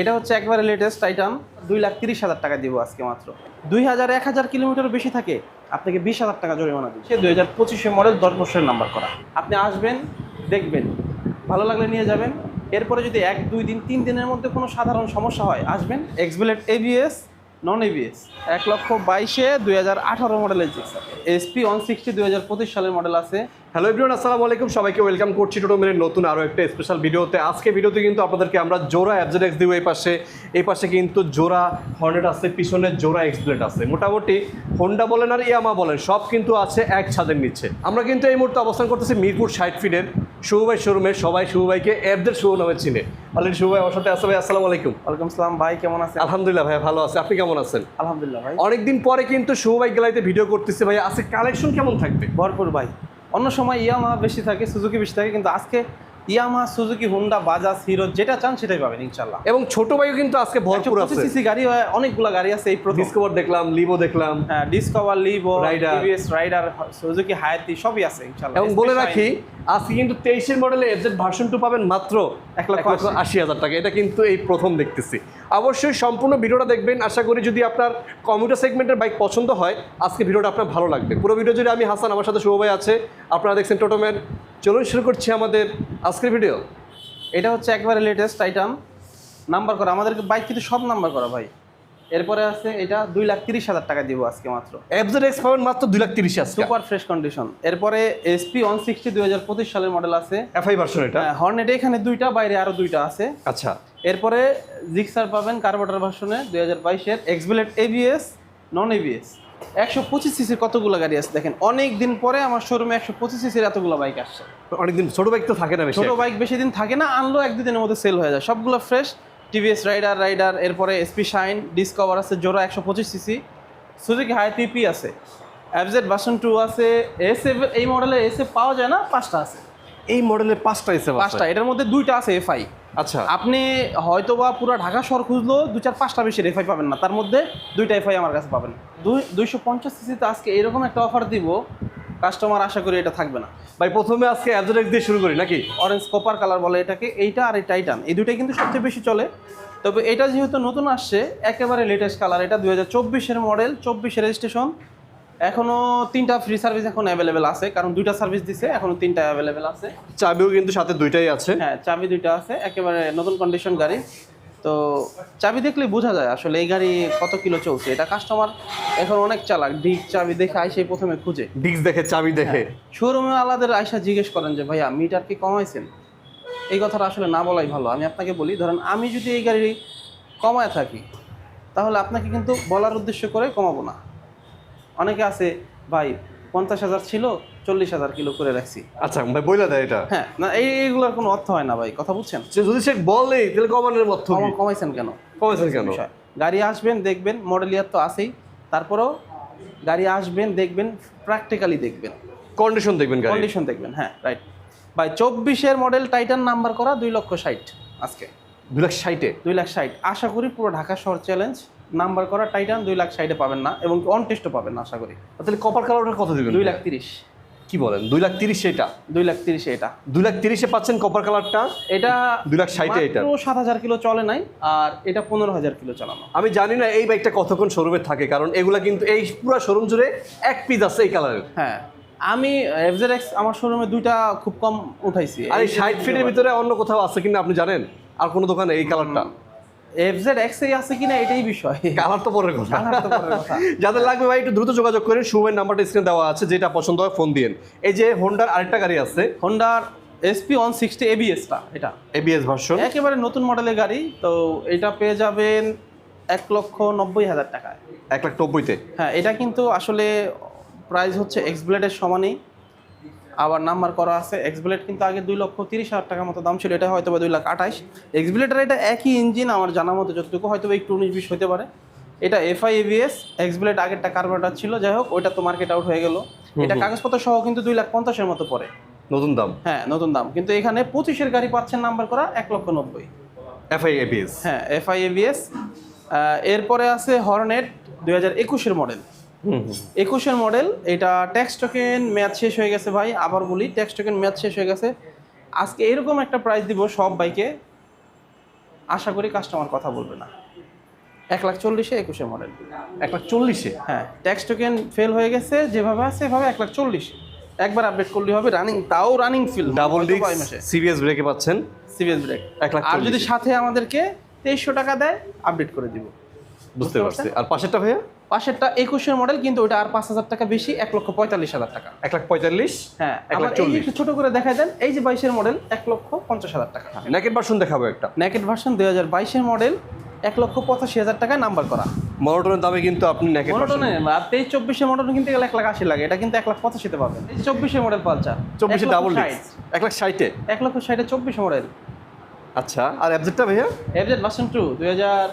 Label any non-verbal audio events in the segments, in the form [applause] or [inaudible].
এটা হচ্ছে একবারে লেটেস্ট আইটাম দুই লাখ তিরিশ হাজার টাকা দিব আজকে মাত্র। দুই হাজার এক হাজার কিলোমিটার বেশি থাকে আপনাকে বিশ হাজার টাকা জরিমানা দিচ্ছে দুই হাজার পঁচিশে মডেল দশ বছরের নাম্বার করা। আপনি আসবেন দেখবেন ভালো লাগলে নিয়ে যাবেন। এরপরে যদি এক দুই দিন তিন দিনের মধ্যে কোনো সাধারণ সমস্যা হয় আসবেন। এক্সবিলেট এবিএস নন এবিএস এক লক্ষ বাইশে দুই হাজার আঠারো মডেলের জিক্সার এসপি ওয়ান সিক্সটি দুই হাজার পঁচিশ সালের মডেল আছে। হ্যালো এভরিওয়ান আসসালামু আলাইকুম। সবাইকে ওয়েলকাম করছি টোটোমের নতুন আরও একটা স্পেশাল ভিডিওতে। আজকে ভিডিওতে কিন্তু আপনাদেরকে আমরা জোড়া অ্যাবজেডেক্স দিব এই পাশে। এই পাশে কিন্তু জোড়া হর্নেট আছে পিছনে জোড়া এক্সপ্লেট আছে। মোটামুটি হোন্ডা বলেন আর ইয়ামা বলেন সব কিন্তু আছে এক ছাদের নিচে। আমরা কিন্তু এই মুহূর্তে অবস্থান করতেছি মিরপুর ষাট ফিটের শুভভাই শোরুমে সবাই শুভভাইকে অ্যাপদের শুভ নামে চিনে। অলরেডি শুভভাই আমার সাথে আসবে আসসালামু আলাইকুম। ওয়ালাইকুম সালাম ভাই কেমন আছেন? আলহামদুলিল্লাহ ভাই ভালো আছে। আপনি কেমন আছেন? আলহামদুলিল্লাহ ভাই। অনেকদিন পরে কিন্তু শুভভাই গ্যালারিতে ভিডিও করতেছে ভাই আজকে কালেকশন কেমন থাকবে? ভরপুর ভাই। অন্য সময় ইয়ামা বেশি থাকে সুজুকি বেশি থাকে কিন্তু আজকে Yamaha Suzuki Honda Bajaj Hero যেটা চান সেটাই পাবেন ইনশাল্লাহ। এবং ছোট ভাইও কিন্তু আজকে ভরপুর আছে। সিসি গাড়ি হয়, অনেকগুলা গাড়ি আছে এই ডিসকভার দেখলাম লিভো দেখলাম। হ্যাঁ Discover Livo Rider TVS Rider Suzuki Hayate সবই আছে ইনশাল্লাহ। এবং বলে রাখি আজকে কিন্তু তেইশের মডেলে এফজেড ভার্সন টু পাবেন মাত্র এক লক্ষ। আশি হাজার টাকা। এটা কিন্তু এই প্রথম দেখতেছি। অবশ্যই সম্পূর্ণ ভিডিওটা দেখবেন। আশা করি যদি আপনার কমিউটার সেগমেন্টের বাইক পছন্দ হয়, আজকে ভিডিওটা আপনার ভালো লাগবে। পুরো ভিডিও যদি আমি হাসান, আমার সাথে শুভ ভাই আছে। আপনারা দেখছেন টোটোম্যান চলুন শুরু করছি আমাদের আজকের ভিডিও এটা হচ্ছে একবারে লেটেস্ট আইটেম নাম্বার করা। আমাদেরকে বাইক কিন্তু সব নাম্বার করা ভাই। এরপরে আছে এটা দুই লাখ তিরিশ হাজার টাকা দিব আজকে মাত্র। এফজেড এক্স পাবেন মাত্র দুই লাখ তিরিশ আছে সুপার ফ্রেশ কন্ডিশন এরপরে এসপি ওয়ান সিক্সটি দুই হাজার পঁচিশ সালের মডেল আছে। এফআই ভার্সন এটা? হর্নেট এখানে দুইটা বাইরে আরও দুইটা আছে। আচ্ছা। এরপরে জিক্সার পাবেন কার্বোটার ভার্সনে দুই হাজার বাইশের। এক্সবিলেট এবিএস নন এবিএস একশো পঁচিশ সিসির কতগুলো গাড়ি আছে দেখেন? অনেক দিন পরে আমার শোরুমে একশো পঁচিশ সিসির এতগুলো বাইক আসছে। অনেকদিন ছোট বাইক তো থাকে না ছোট বাইক বেশি দিন থাকে না আনলো এক দুদিনের মধ্যে সেল হয়ে যায়। সবগুলো ফ্রেশ টিভিএস রাইডার রাইডার এরপরে এসপি শাইন ডিসকভার আছে জোরো একশো পঁচিশ সিসি সুজুকি হাই পিপি আছে অ্যাবজেড ভার্সন টু আছে এস এই মডেলের এস পাওয়া যায় না পাঁচটা আছে। এই মডেলের পাঁচটা এসে পাঁচটা এটার মধ্যে দুইটা আছে এফআই। আচ্ছা। আপনি হয়তো বা পুরো ঢাকা শহর খুঁজলেও দু চার পাঁচটা বেশি এফআই পাবেন না তার মধ্যে দুইটা এফআই আমার কাছে পাবেন। দুই দুইশো পঞ্চাশ সিসিতে আজকে এরকম একটা অফার দিব কাস্টমার আশা করি এটা থাকবে না। ভাই প্রথমে আজকে এক্স দিয়ে শুরু করি নাকি? অরেঞ্জ কপার কালার বলে এটাকে এইটা আর এই টাইটান এই দুটাই কিন্তু সবচেয়ে বেশি চলে। তবে এটা যেহেতু নতুন আসছে একেবারে লেটেস্ট কালার এটা দুই হাজার চব্বিশের মডেল চব্বিশের রেজিস্ট্রেশন এখনও তিনটা ফ্রি সার্ভিস এখন অ্যাভেলেবেল আছে কারণ দুইটা সার্ভিস দিছে এখনও তিনটা অ্যাভেলেবেল আছে। চাবিও কিন্তু সাথে দুইটাই আছে। হ্যাঁ চাবি দুইটা আছে একেবারে নতুন কন্ডিশন গাড়ি। তো চাবি দেখলে বোঝা যায় আসলে এই গাড়ি কত কিলো চলছে। এটা কাস্টমার এখন অনেক চালাক ডিগ চাবি দেখে আইসে প্রথমে খুঁজে। ডিস্ক দেখে চাবি দেখে। শোরুমে আলাদের আয়সা জিজ্ঞেস করেন যে ভাইয়া মিটার কি কমাইছেন? এই কথাটা আসলে না বলাই ভালো। আমি আপনাকে বলি ধরেন আমি যদি এই গাড়ি কমায় থাকি তাহলে আপনাকে কিন্তু বলার উদ্দেশ্য করে কমাবো না। অনেকে আছে ভাই পঞ্চাশ হাজার ছিল চল্লিশ হাজার কিলো করে রাখছি। আচ্ছা ভাই বইলা দেয় এটা? হ্যাঁ না এই এইগুলোর কোনো অর্থ হয় না ভাই কথা বুঝছেন? যদি সে বলে তাহলে কমানোর কমা কমাইছেন কেন? কমেছেন কেন। গাড়ি আসবেন দেখবেন মডেল ইয়ার তো আছেই। তারপরেও গাড়ি আসবেন দেখবেন প্র্যাকটিক্যালি দেখবেন। কন্ডিশন দেখবেন কন্ডিশন দেখবেন হ্যাঁ রাইট ভাই চব্বিশের মডেল টাইটান নাম্বার করা দুই লক্ষ ষাট আজকে। দুই লাখ ষাটে? দুই লাখ ষাট। আশা করি পুরো ঢাকা শহর চ্যালেঞ্জ নাম্বার করা টাইটান দুই লাখ ষাটে পাবেন না এবং অন টেস্টও পাবেন না আশা করি। তাহলে কপার কালারটা কত দেবেন? দুই লাখ তিরিশ। কি বলেন? দুই লাখ তিরিশ এটা? দুই লাখ তিরিশে এটা। দুই লাখ তিরিশে পাচ্ছেন কপার কালারটা এটা দুই লাখ ষাটে এটা। সাত হাজার কিলো চলে নাই আর এটা পনেরো হাজার কিলো চালানো। আমি জানি না এই বাইকটা কতক্ষণ শোরুমে থাকে কারণ এগুলা কিন্তু এই পুরো শোরুম জুড়ে এক পিস আছে এই কালারের হ্যাঁ আমি এফজেড এক্স আমার শোরুমে দুইটা খুব কম উঠাইছি। আর এই ষাট ফিটের ভিতরে অন্য কোথাও আছে কিনা আপনি জানেন? আর কোনো দোকানে এই কালারটা এফজেড এক্স এ আছে কিনা এটাই বিষয়। কালার তো পরের কথা। [laughs] যাদের লাগবে ভাই একটু দ্রুত যোগাযোগ করেন। শুভের নাম্বারটা স্ক্রিনে দেওয়া আছে যেটা পছন্দ হয় ফোন দিন এই যে হোন্ডার আরেকটা গাড়ি আছে। হোন্ডার এসপি ওয়ান সিক্সটি এবিএসটা এটা। এবিএস ভার্সন একেবারে নতুন মডেলের গাড়ি তো এটা পেয়ে যাবেন এক লক্ষ নব্বই হাজার টাকায়। এক লাখ নব্বইতে। হ্যাঁ এটা কিন্তু আসলে প্রাইস হচ্ছে এক্সব্লেডের সমানই। আবার নাম্বার করা আছে এক্সব্লেড কিন্তু আগে দুই লক্ষ তিরিশ হাজার টাকার মতো দাম ছিল এটা হয়তো বা দুই লাখ আঠাশ এক্সব্লেডের এটা একই ইঞ্জিন আমার জানা মতো যতটুকু হয়তো বা একটু উনিশ বিশ হতে পারে। এটা এফআই এভিএস এক্সব্লেড আগেরটা কার্বোরেটার ছিল যাই হোক ওইটা তো মার্কেট আউট হয়ে গেল। এটা কাগজপত্র সহ কিন্তু দুই লাখ পঞ্চাশের মতো পড়ে। নতুন দাম? হ্যাঁ নতুন দাম। কিন্তু এখানে পঁচিশের গাড়ি পাচ্ছেন নাম্বার করা এক লক্ষ নব্বই। এফআই এবিএস হ্যাঁ এফআই এভিএস এরপরে আছে হর্নেট দুই হাজার একুশের মডেল একুশের মডেল এটা ট্যাক্স টোকেন ম্যাচ শেষ হয়ে গেছে ভাই আবার বলি ট্যাক্স টোকেন ম্যাচ শেষ হয়ে গেছে। আজকে এরকম একটা প্রাইস দিব সব বাইকে আশা করি কাস্টমার কথা বলবে না। এক লাখ চল্লিশে একুশে মডেল। এক লাখ চল্লিশে? হ্যাঁ ট্যাক্স টোকেন ফেল হয়ে গেছে যেভাবে আছে সেভাবে এক লাখ চল্লিশ। একবার আপডেট করলে হবে রানিং তাও running feel double disc serious ব্রেকে পাচ্ছেন? সিবিএস ব্রেক এক লাখ আর যদি সাথে আমাদেরকে তেইশশো টাকা দেয় আপডেট করে দিব। বুঝতে বুঝতে পারছি। আর পাশেরটা ভাইয়া? পাশেরটা একুশের মডেল কিন্তু ওটা আর পাঁচ হাজার টাকা বেশি এক লক্ষ পঁয়তাল্লিশ হাজার টাকা। এক লাখ পঁয়তাল্লিশ? হ্যাঁ একটু ছোট করে দেখাই দেন এই যে বাইশের মডেল এক লক্ষ পঞ্চাশ হাজার টাকা। নেকেট ভার্সন দেখাবো একটা। নেকেট ভার্সন দুই হাজার বাইশের মডেল এক লক্ষ পঁচাশি হাজার টাকায় নাম্বার করা। মনোটনের দামে কিন্তু আপনি নেকেট মনোটনে আর তেইশ চব্বিশের মডেল কিন্তু এক লাখ আশি লাগে এটা কিন্তু এক লাখ পঁচাশিতে পাবেন। এই চব্বিশের মডেল পালচার চব্বিশে ডাবল এক লাখ ষাটে? এক লক্ষ ষাটে চব্বিশ মডেল আচ্ছা আর অ্যাবজেটটা ভাইয়া? এফজেড ভার্সন টু দুই হাজার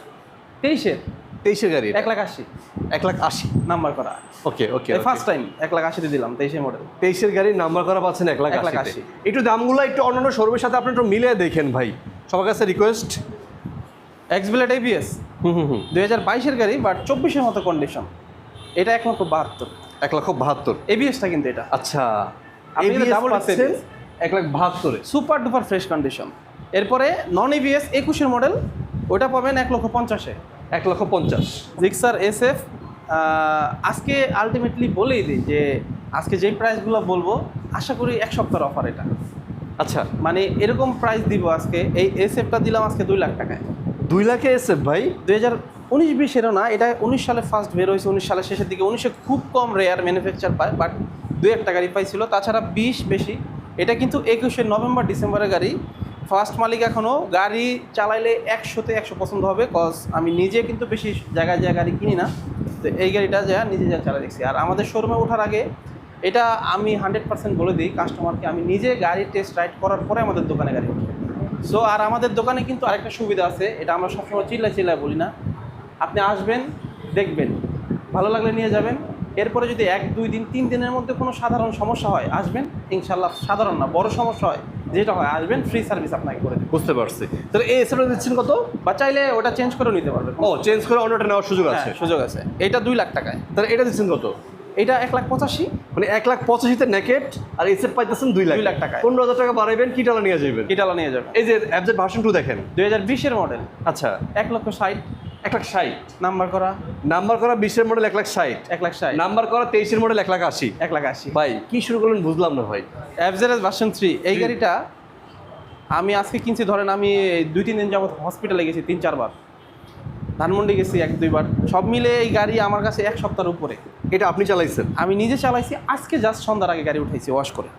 তেইশের। তেইশের গাড়ি এক লাখ আশি। এক লাখ আশি। নাম্বার করা। ওকে ওকে ফার্স্ট টাইম এক লাখ আশিতে দিলাম তেইশের মডেল তেইশের গাড়ি নাম্বার করা পাচ্ছেন এক লাখ এক লাখ আশি। একটু দামগুলো একটু অন্যান্য শোরুমের সাথে আপনি একটু মিলিয়ে দেখেন ভাই। সবার কাছে রিকোয়েস্ট এক্সবিলেট এবিএস হুম হুম হুম। দুই হাজার বাইশের গাড়ি বাট চব্বিশের মতো কন্ডিশন এটা এক লক্ষ বাহাত্তর। এক লক্ষ বাহাত্তর। এবিএসটা কিন্তু এটা। আচ্ছা। এক লাখ বাহাত্তরে। সুপার ডুপার ফ্রেশ কন্ডিশন এরপরে নন এবিএস একুশের মডেল ওটা পাবেন এক লক্ষ পঞ্চাশে। এক লক্ষ পঞ্চাশ। জিক্সার এস এফ আজকে আলটিমেটলি বলেই দিই যে আজকে যেই প্রাইসগুলো বলব আশা করি এক সপ্তাহের অফার এটা। আচ্ছা। মানে এরকম প্রাইস দিব আজকে এই এস এফটা দিলাম আজকে দুই লাখ টাকায়। দুই লাখে এসে ভাই? দুই হাজার উনিশ বিশ বিশেরও না এটা উনিশ সালে ফার্স্ট বের হয়েছে উনিশ সালের শেষের দিকে। উনিশে খুব কম রেয়ার ম্যানুফ্যাকচার পায় বাট দুই একটা গাড়ি পাইছিল তাছাড়া বিশ বেশি এটা কিন্তু একুশে নভেম্বর ডিসেম্বরের গাড়ি। ফার্স্ট মালিক এখনও গাড়ি চালাইলে একশোতে একশো পছন্দ হবে কজ আমি নিজে কিন্তু বেশি জায়গায় জায়গায় গাড়ি কিনি না। তো এই গাড়িটা যা নিজে যা চালা দেখছি। আর আমাদের শোরুমে ওঠার আগে, এটা আমি হান্ড্রেড পার্সেন্ট বলে দিই কাস্টমারকে আমি নিজে গাড়ি টেস্ট রাইড করার পরে আমাদের দোকানে গাড়ি উঠবে সো আর আমাদের দোকানে কিন্তু আরেকটা সুবিধা আছে, এটা আমরা সবসময় চিল্লায় চিল্লায় বলি না। আপনি আসবেন, দেখবেন, ভালো লাগলে নিয়ে যাবেন। এরপরে যদি এক, দুই দিন, তিন দিনের মধ্যে কোনো সাধারণ সমস্যা হয়, আসবেন। ইনশাল্লাহ সাধারণ না, বড় সমস্যা হয়। যেটা হয় আসবেন ফ্রি সার্ভিস আপনাকে করে দেবে। বুঝতে পারছি। তাহলে এই এসএটা দিচ্ছেন কত? বা চাইলে ওটা চেঞ্জ করে নিতে পারবে ও চেঞ্জ করে অন্যটা নেওয়ার সুযোগ আছে। হ্যাঁ, সুযোগ আছে। এটা দুই লাখ টাকায়। তাহলে এটা দিচ্ছেন কত? এটা এক লাখ পঁচাশি। মানে এক লাখ পঁচাশিতে নেকেট আর এসএফ পাইতেছেন দুই লাখ। দুই লাখ টাকায়। পনেরো হাজার টাকা বাড়াইবেন কিটালা নিয়ে যাবেন কিটালা নিয়ে যাবেন? এই যে অ্যাবজেট ভার্সন টু দেখেন। দুই হাজার বিশের মডেল আচ্ছা। এক লক্ষ ষাট। এক লাখ ষাট। নাম্বার করা? নাম্বার করা বিশের মডেল এক লাখ ষাট। এক লাখ ষাট। নাম্বার করা তেইশের মডেল এক লাখ আশি। এক লাখ আশি। ভাই কি শুরু করলেন বুঝলাম না ভাই। অ্যাভজারেজ ভার্সন থ্রি এই গাড়িটা আমি আজকে কিনছি ধরেন আমি দুই তিন দিন যাবত হসপিটালে গেছি তিন চারবার ধানমন্ডি গেছি এক দুইবার সব মিলে এই গাড়ি আমার কাছে এক সপ্তাহের উপরে। এটা আপনি চালাইছেন? আমি নিজে চালাইছি আজকে জাস্ট সন্ধ্যার আগে গাড়ি উঠাইছি ওয়াশ করে।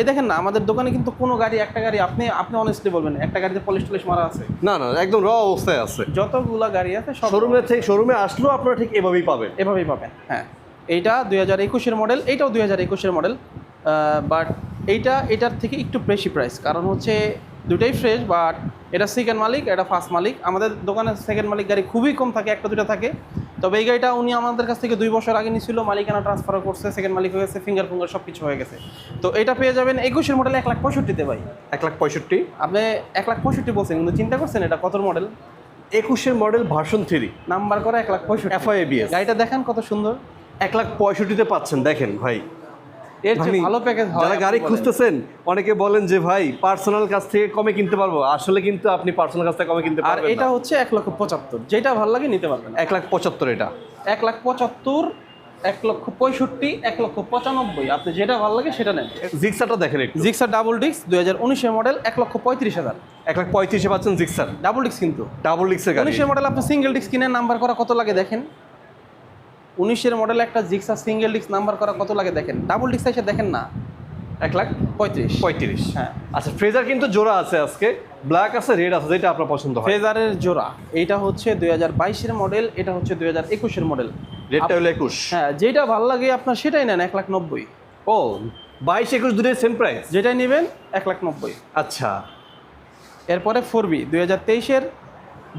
এই দেখেন না আমাদের দোকানে কিন্তু কোনো গাড়ি একটা গাড়ি আপনি আপনি অনেস্টলি বলবেন একটা গাড়িতে পলিশ টলিশ মারা আছে? না না একদম র অবস্থায় আছে। যতগুলা গাড়ি আছে সব শোরুমে থেকে শোরুমে আসলেও আপনারা ঠিক এভাবেই পাবেন। এভাবেই পাবেন হ্যাঁ। এইটা দুই হাজার একুশের মডেল এইটাও দুই হাজার একুশের মডেল বাট এইটা এটার থেকে একটু বেশি প্রাইস কারণ হচ্ছে দুটাই ফ্রেশ বাট এটা সেকেন্ড মালিক এটা ফার্স্ট মালিক। আমাদের দোকানে সেকেন্ড মালিক গাড়ি খুবই কম থাকে একটা দুটো থাকে। তবে এই গাড়িটা উনি আমাদের কাছ থেকে দুই বছর আগে নিয়েছিল মালিকানা ট্রান্সফার করছে সেকেন্ড মালিক হয়ে গেছে ফিঙ্গার ফিঙ্গার সব কিছু হয়ে গেছে। তো এটা পেয়ে যাবেন একুশের মডেল এক লাখ পঁয়ষট্টিতে ভাই। এক লাখ পঁয়ষট্টি? আপনি এক লাখ পঁয়ষট্টি বলছেন কিন্তু চিন্তা করছেন এটা কত মডেল একুশের মডেল ভার্সন থ্রি নাম্বার করা এক লাখ পঁয়ষট্টি। এফআইএ গাড়িটা দেখেন কত সুন্দর। এক লাখ পঁয়ষট্টিতে পাচ্ছেন দেখেন ভাই। এর ভালো প্যাকেজ যারা গাড়ি খুঁজতেছেন অনেকে বলেন যে ভাই পার্সোনাল কাছ থেকে কমে কিনতে পারব। আসলে কিন্তু আপনি পার্সোনাল কাছ থেকে কমে কিনতে আর পারবেন এটা হচ্ছে এক লক্ষ পঁচাত্তর। যেটা ভালো লাগে নিতে পারবেন। এক লাখ পঁচাত্তর এটা। এক লাখ পঁচাত্তর এক লক্ষ পঁয়ষট্টি এক লক্ষ পঁচানব্বই। আপনি যেটা ভালো লাগে সেটা নেন। জিক্সারটা দেখেন একটু। জিক্সার ডাবল ডিস্ক দুই হাজার উনিশের মডেল এক লক্ষ পঁয়ত্রিশ হাজার। এক লাখ পঁয়ত্রিশে পাচ্ছেন জিক্সার ডাবল ডিস্ক কিন্তু। ডাবল ডিক্সের উনিশের মডেল আপনি সিঙ্গেল ডিস্ক কিনেন নাম্বার করা কত লাগে দেখেন। উনিশের মডেল একটা জিক্সার সিঙ্গেল ডিস্ক নাম্বার করা কত লাগে দেখেন? ডাবল ডিস্ক এসে দেখেন না? এক লাখ পঁয়ত্রিশ। পঁয়ত্রিশ। হ্যাঁ। আচ্ছা ফ্রেজার কিন্তু জোড়া আছে আজকে। ব্ল্যাক আছে রেড আছে যেটা আপনার পছন্দ হয়। ফ্রেজারের জোড়া এইটা হচ্ছে দুই হাজার বাইশের মডেল এটা হচ্ছে দুই হাজার একুশের মডেল রেডটা হলো একুশ। হ্যাঁ যেটা ভালো লাগে আপনার সেটাই নেন এক লাখ নব্বই। ও বাইশ একুশ দুটোই সেম প্রাইস যেটাই নেবেন এক লাখ নব্বই। আচ্ছা। এরপরে ফোর বি দুই হাজার তেইশের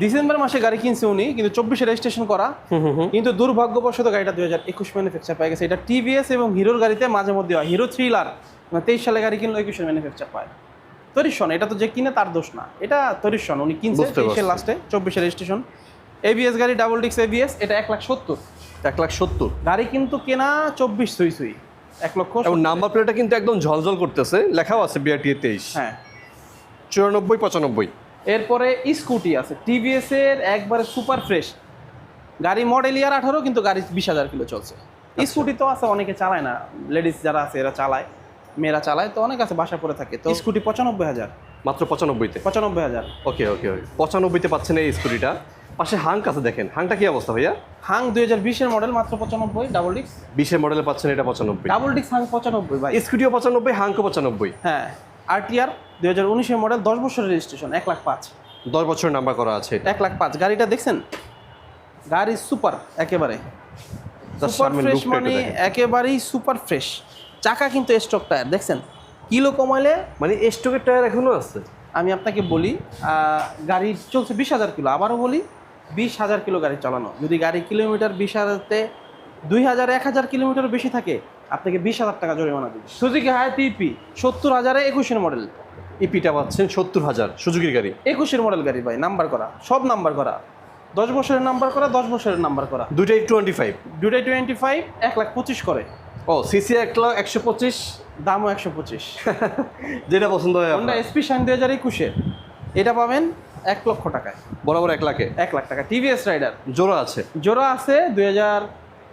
ডিসেম্বর মাসে গাড়ি কিনছে উনি কিন্তু চব্বিশে রেজিস্ট্রেশন করা। কিন্তু দুর্ভাগ্যবশত গাড়িটা দুই হাজার একুশ ম্যানুফ্যাকচার পাই গেছে। এটা টিভিএস এবং হিরোর গাড়িতে মাঝে মধ্যে হয়। হিরো থ্রিলার তেইশ সালে গাড়ি কিনলো একুশের ম্যানুফ্যাকচার পায়। তরিশন এটা তো যে কিনে তার দোষ না। এটা তরিশন উনি কিনছে তেইশের লাস্টে চব্বিশে রেজিস্ট্রেশন এবিএস গাড়ি ডাবল ডিক্স এবিএস এটা এক লাখ সত্তর। এক লাখ সত্তর। গাড়ি কিন্তু কেনা চব্বিশ সুই সুই। এক লক্ষ এবং নাম্বার প্লেটটা কিন্তু একদম ঝলঝল করতেছে। লেখাও আছে বিআরটি তেইশ। হ্যাঁ। চুরানব্বই পঁচানব্বই। এরপরে স্কুটি আছে টিভিএস এর একবারে সুপার ফ্রেশ গাড়ি মডেল ইয়ার আঠারো কিন্তু গাড়ি বিশ হাজার কিলো চলছে। স্কুটি তো আছে অনেকে চালায় না। লেডিস যারা আছে এরা চালায় মেয়েরা চালায় তো অনেক আছে বাসা পড়ে থাকে। তো স্কুটি পঁচানব্বই হাজার। মাত্র পঁচানব্বইতে? পঁচানব্বই হাজার। ওকে ওকে ওকে। পঁচানব্বইতে পাচ্ছেন এই স্কুটিটা। পাশে হাঙ্ক আছে দেখেন। হাংটা কি অবস্থা ভাইয়া? হাং দুই হাজার বিশের মডেল মাত্র পঁচানব্বই ডাবল ডিক্স বিশের মডেলে পাচ্ছেন এটা পঁচানব্বই। ডাবল ডিক্স হাং পঁচানব্বই ভাই। স্কুটিও পঁচানব্বই হাঙ্কও পঁচানব্বই। হ্যাঁ। আরটিআর দুই হাজার উনিশের মডেল দশ বছরের রেজিস্ট্রেশন এক লাখ পাঁচ। দশ বছর নাম্বার করা আছে এটা। এক লাখ পাঁচ। গাড়িটা দেখছেন? গাড়ি সুপার একেবারে। সুপার ফ্রেশ মানে একেবারেই সুপার ফ্রেশ চাকা কিন্তু স্টক টায়ার দেখছেন? কিলো কমালে মানে স্টকের টায়ার এখনও আছে? আমি আপনাকে বলি গাড়ি চলছে বিশ হাজার কিলো। আবারও বলি বিশ হাজার কিলো গাড়ি চালানো। যদি গাড়ি কিলোমিটার বিশ হাজারতে দুই হাজার এক হাজার কিলোমিটার বেশি থাকে আপনাকে বিশ হাজার টাকা জরিমানা দিবে। সুজুকি হায়ার টিপি সত্তর হাজারে একুশের মডেল ইপিটা পাচ্ছেন সত্তর হাজার সুজুকির গাড়ি। একুশের মডেল গাড়ি ভাই নাম্বার করা সব নাম্বার করা। দশ বছরের নাম্বার করা দশ বছরের নাম্বার করা। দুইটাই টোয়েন্টি ফাইভ দুটাই টোয়েন্টি ফাইভ এক লাখ পঁচিশ করে। ও সিসি এক লাখ একশো পঁচিশ। দামও একশো পঁচিশ। [laughs] যেটা পছন্দ হয় হন্ডা আপনার। এসপি শাইন দুই হাজার একুশের। এটা পাবেন এক লক্ষ টাকায়। বরাবর এক লাখে। এক লাখ টাকা। টিভিএস রাইডার জোড়া আছে। জোড়া আছে দুই হাজার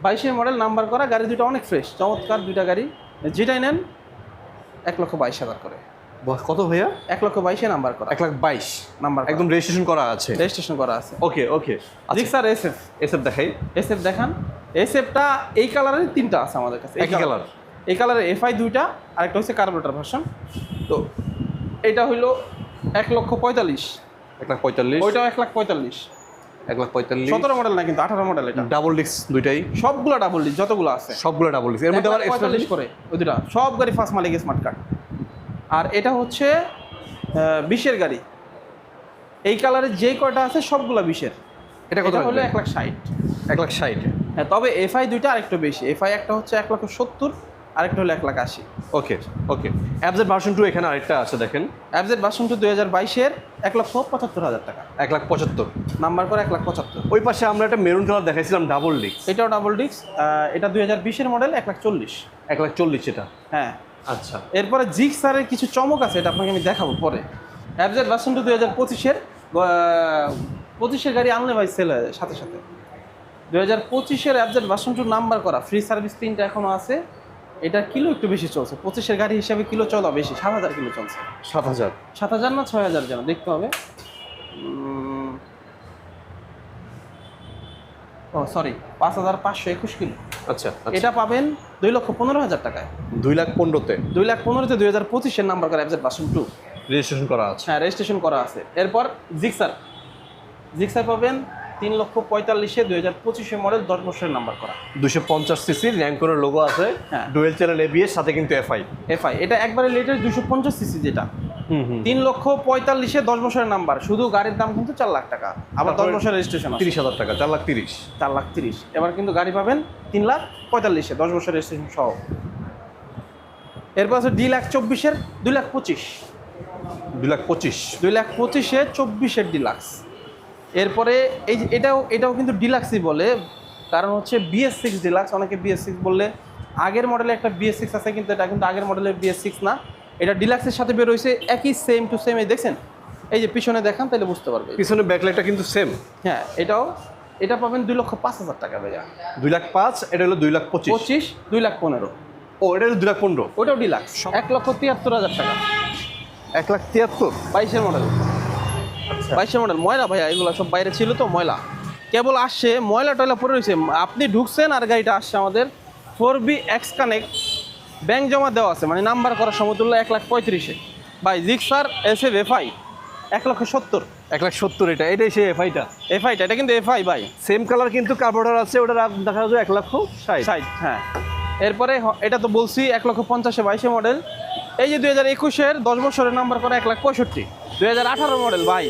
বাইশের মডেল নাম্বার করা গাড়ি দুটো অনেক ফ্রেশ চমৎকার দুইটা গাড়ি। যেটাই নেন এক লক্ষ বাইশ হাজার করে। কত ভাইয়া? এক লক্ষ বাইশে নাম্বার করা। এক লাখ বাইশ। নাম্বার একদম রেজিস্ট্রেশন করা আছে। রেজিস্ট্রেশন করা আছে। ওকে ওকে রিক্সার এস এফ এসএফ এসব দেখাই। এসএফ দেখান। এসএফটা এই কালারের তিনটা আছে আমাদের কাছে। এই একই কালার কালার এই কালারের এফআই দুইটা আর একটা হচ্ছে কার্বোরেটর ভার্সন তো এটা হইল এক লক্ষ পঁয়তাল্লিশ। এক লাখ পঁয়তাল্লিশ। ওইটাও এক লাখ পঁয়তাল্লিশ। এক লাখ পঁয়তাল্লিশ। সতেরো মডেল না কিন্তু আঠারো মডেল এটা। ডাবল ডিস্ক দুইটাই। সবগুলো ডাবল ডিস যতগুলো আছে। সবগুলো ডাবল ডিস্ক এর মধ্যে আবার পঁয়তাল্লিশ করে ওই দুটা। সব গাড়ি ফার্স্ট মালিক স্মার্ট কার্ড আর এটা হচ্ছে বিশের গাড়ি। এই কালারের যে কয়টা আছে সবগুলো বিশের। এটা কত হলো এক লাখ ষাট। এক লাখ ষাট। হ্যাঁ তবে এফআই দুইটা আরেকটু বেশি। এফআই একটা হচ্ছে এক লক্ষ সত্তর আরেকটা হলো এক লাখ আশি। ওকে ওকে। অ্যাপজের ভার্সন টু এখানে আরেকটা আছে দেখেন। অ্যাবজেট ভার্সন টু দুই হাজার বাইশের এক লক্ষ পঁচাত্তর হাজার টাকা। এক লাখ পঁচাত্তর। নাম্বার করে এক লাখ পঁচাত্তর। ওই পাশে আমরা একটা মেরুন কালার দেখাইছিলাম ডাবল ডিস্ক এটাও ডাবল ডিস্ক এটা দুই হাজার বিশের মডেল এক লাখ চল্লিশ। এক লাখ চল্লিশ এটা? হ্যাঁ। আচ্ছা। এরপরে জিক্স স্যারের কিছু চমক আছে এটা আপনাকে আমি দেখাবো পরে। অ্যাবজেট ভার্সন টু দুই হাজার পঁচিশের পঁচিশের গাড়ি আনলে ভাই সেল হয় সাথে সাথে। দুই হাজার পঁচিশের অ্যাবজেট ভার্সন টু নাম্বার করা ফ্রি সার্ভিস তিনটা এখনও আছে। এটা কিলো একটু বেশি চলছে। পঁচিশের গাড়ি হিসাবে কিলো চলা বেশি সাত হাজার কিলো চলছে। সাত হাজার। সাত হাজার না ছয় হাজার যেন দেখতে হবে। ও সরি পাঁচ হাজার পাঁচশো একুশ কিলো। আচ্ছা আচ্ছা। এটা পাবেন দুই লক্ষ পনেরো হাজার টাকায়। দুই লাখ পনেরোতে? দুই লাখ পনেরোতে দুই হাজার পঁচিশের নাম্বার করা অ্যাবজেট ভার্সন টু রেজিস্ট্রেশন করা আছে। হ্যাঁ রেজিস্ট্রেশন করা আছে। এরপর জিক্সার জিক্সার পাবেন তিন লক্ষ পঁয়তাল্লিশে দুই হাজার পঁচিশে মডেল দশ বছরের নাম্বার করা। দুশো পঞ্চাশ সিসির র্যাঙ্কনের লোগো আছে হ্যাঁ। ডুয়েল চ্যানেল এবিএস সাথে কিন্তু এফআই এফআই এটা একবারে লেটেস্ট দুশো পঞ্চাশ সিসি যেটা। তিন লক্ষ পঁয়তাল্লিশে দশ বছরের নাম্বার শুধু গাড়ির দাম কিন্তু চার লাখ টাকা। আবার দশ বছরের রেজিস্ট্রেশন তিরিশ হাজার টাকা চার লাখ তিরিশ। চার লাখ তিরিশ। এবার কিন্তু গাড়ি পাবেন তিন লাখ পঁয়তাল্লিশে দশ বছরের রেজিস্ট্রেশন সহ। এরপর আছে দুই লাখ চব্বিশের দুই লাখ পঁচিশ। দুই লাখ পঁচিশ। দুই লাখ পঁচিশে চব্বিশের ডিলাক্স এরপরে এই যে এটাও এটাও কিন্তু ডিলাক্সই বলে। কারণ হচ্ছে বিএস সিক্স ডিলাক্স অনেকে বিএস সিক্স বললে আগের মডেলে একটা বিএস সিক্স আছে কিন্তু এটা কিন্তু আগের মডেলের বিএস সিক্স না। এটা ডিলাক্সের সাথে বের হয়েছে একই সেম টু সেম এই দেখছেন? এই যে পিছনে দেখান তাহলে বুঝতে পারবে। পিছনে ব্যাকলাইটটা কিন্তু সেম হ্যাঁ এটাও এটা পাবেন দুই লক্ষ পাঁচ হাজার টাকা ভাইয়া। দুই লাখ পাঁচ এটা হলো দুই লাখ পঁচিশ। পঁচিশ দুই লাখ পনেরো। ও এটা হলো দুই লাখ পনেরো। ওটাও ডিলাক্স এক লক্ষ তিয়াত্তর হাজার টাকা। এক লাখ তিয়াত্তর? বাইশের মডেল বাইশের মডেল ময়লা ভাইয়া এগুলো সব বাইরে ছিল তো ময়লা। কেবল আসছে ময়লা টয়লা পড়ে রয়েছে। আপনি ঢুকছেন আর গাড়িটা আসছে আমাদের four B X connect. Bank জমা দেওয়া আছে মানে নাম্বার করার সমতুল্য এক লাখ পঁয়ত্রিশে। ভাই জিক্সার এস এফ এফআই এক লক্ষ সত্তর। এক লাখ সত্তর এটা এটাই সেই এফআইটা এফআইটা এটা কিন্তু এফআই ভাই। সেম কালার কিন্তু কার্বোর্ডার আছে ওটা দেখা যায় এক লক্ষ ষাট। সাইড হ্যাঁ। এরপরে এটা তো বলছি এক লক্ষ পঞ্চাশে বাইশে মডেল এই যে দুই হাজার একুশের দশ বছরের নাম্বার করা এক লাখ পঁয়ষট্টি। দুই হাজার আঠারো মডেল ভাই।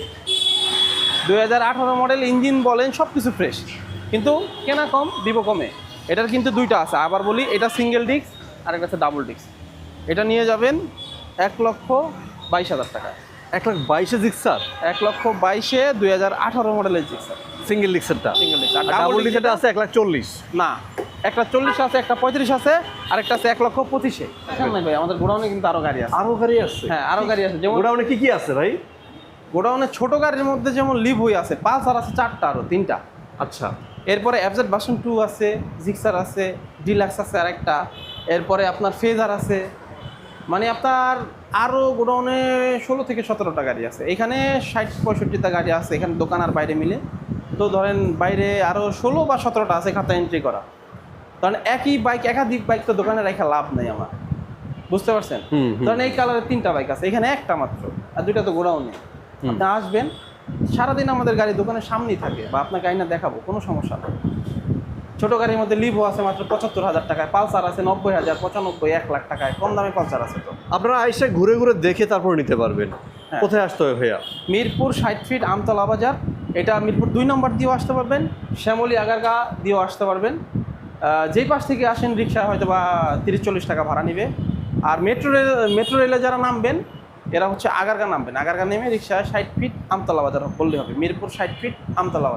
দুই হাজার আঠারো মডেল ইঞ্জিন বলেন সব কিছু ফ্রেশ কিন্তু কেনা কম দিব কমে। এটার কিন্তু দুইটা আছে। আবার বলি এটা সিঙ্গেল ডিস্ক আর একটা আছে ডাবল ডিস্ক এটা নিয়ে যাবেন এক লক্ষ বাইশ হাজার টাকা। এক লাখ বাইশে জিক্সার এক লক্ষ বাইশে দুই হাজার আঠারো মডেলের জিক্সার সিঙ্গেল ডিক্সারটা সিঙ্গেল ডিস্ক আর ডাবল ডাবল আছে এক লাখ চল্লিশ। না। একটা চল্লিশ আছে একটা পঁয়ত্রিশ আছে আর একটা আছে এক লক্ষ পঁচিশে। ভাই আমাদের গোডাউনে কিন্তু আরও গাড়ি আছে। আরও গাড়ি আছে? হ্যাঁ আরও গাড়ি আছে যেমন গোডাউনে কি কি আছে ভাই? গোডাউনে ছোট গাড়ির মধ্যে যেমন লিভুই আছে পালসার আছে চারটা আরও তিনটা। আচ্ছা। এরপরে অ্যাবজেট বাসন টু আছে জিক্সার আছে ডিলাক্স আছে আরেকটা। এরপরে আপনার ফেজার আছে। মানে আপনার আরও গোডাউনে ষোলো থেকে সতেরোটা গাড়ি আছে। এখানে ষাট পঁয়ষট্টিটা গাড়ি আছে এখানে দোকান আর বাইরে মিলে। তো ধরেন বাইরে আরও ষোলো বা সতেরোটা আছে খাতা এন্ট্রি করা। কারণ একই বাইক একাধিক বাইক তো দোকানে রেখে লাভ নেই আমার। বুঝতে পারছেন। ধরেন এই কালারের তিনটা বাইক আছে এখানে একটা মাত্র আর দুইটা তো গোডাউনে নেই। আপনি আসবেন সারাদিন আমাদের গাড়ি দোকানের সামনেই থাকে বা আপনাকে আইনা দেখাবো কোনো সমস্যা নেই। ছোট গাড়ির মধ্যে লিভো আছে মাত্র পঁচাত্তর হাজার টাকায় পালসার আছে নব্বই হাজার পঁচানব্বই এক লাখ টাকায় কম দামে পালসার আছে তো। আপনারা আইসে ঘুরে ঘুরে দেখে তারপর নিতে পারবেন। হ্যাঁ। কোথায় আসতে হবে ভাইয়া? মিরপুর ষাট ফিট আমতলা বাজার এটা মিরপুর দুই নম্বর দিয়েও আসতে পারবেন, শ্যামলী আগারগা দিয়েও আসতে পারবেন। যেই পাশ থেকে আসেন রিক্সা হয়তো বা তিরিশ চল্লিশ টাকা ভাড়া নেবে। আর মেট্রো রেল, মেট্রো রেলে যারা নামবেন, এরা হচ্ছে আগারগা নামবেন। আগারগা নেমে রিক্সা ষাট ফিট আমতলা বাজার বললে হবে, মিরপুর ষাট ফিট আমতলা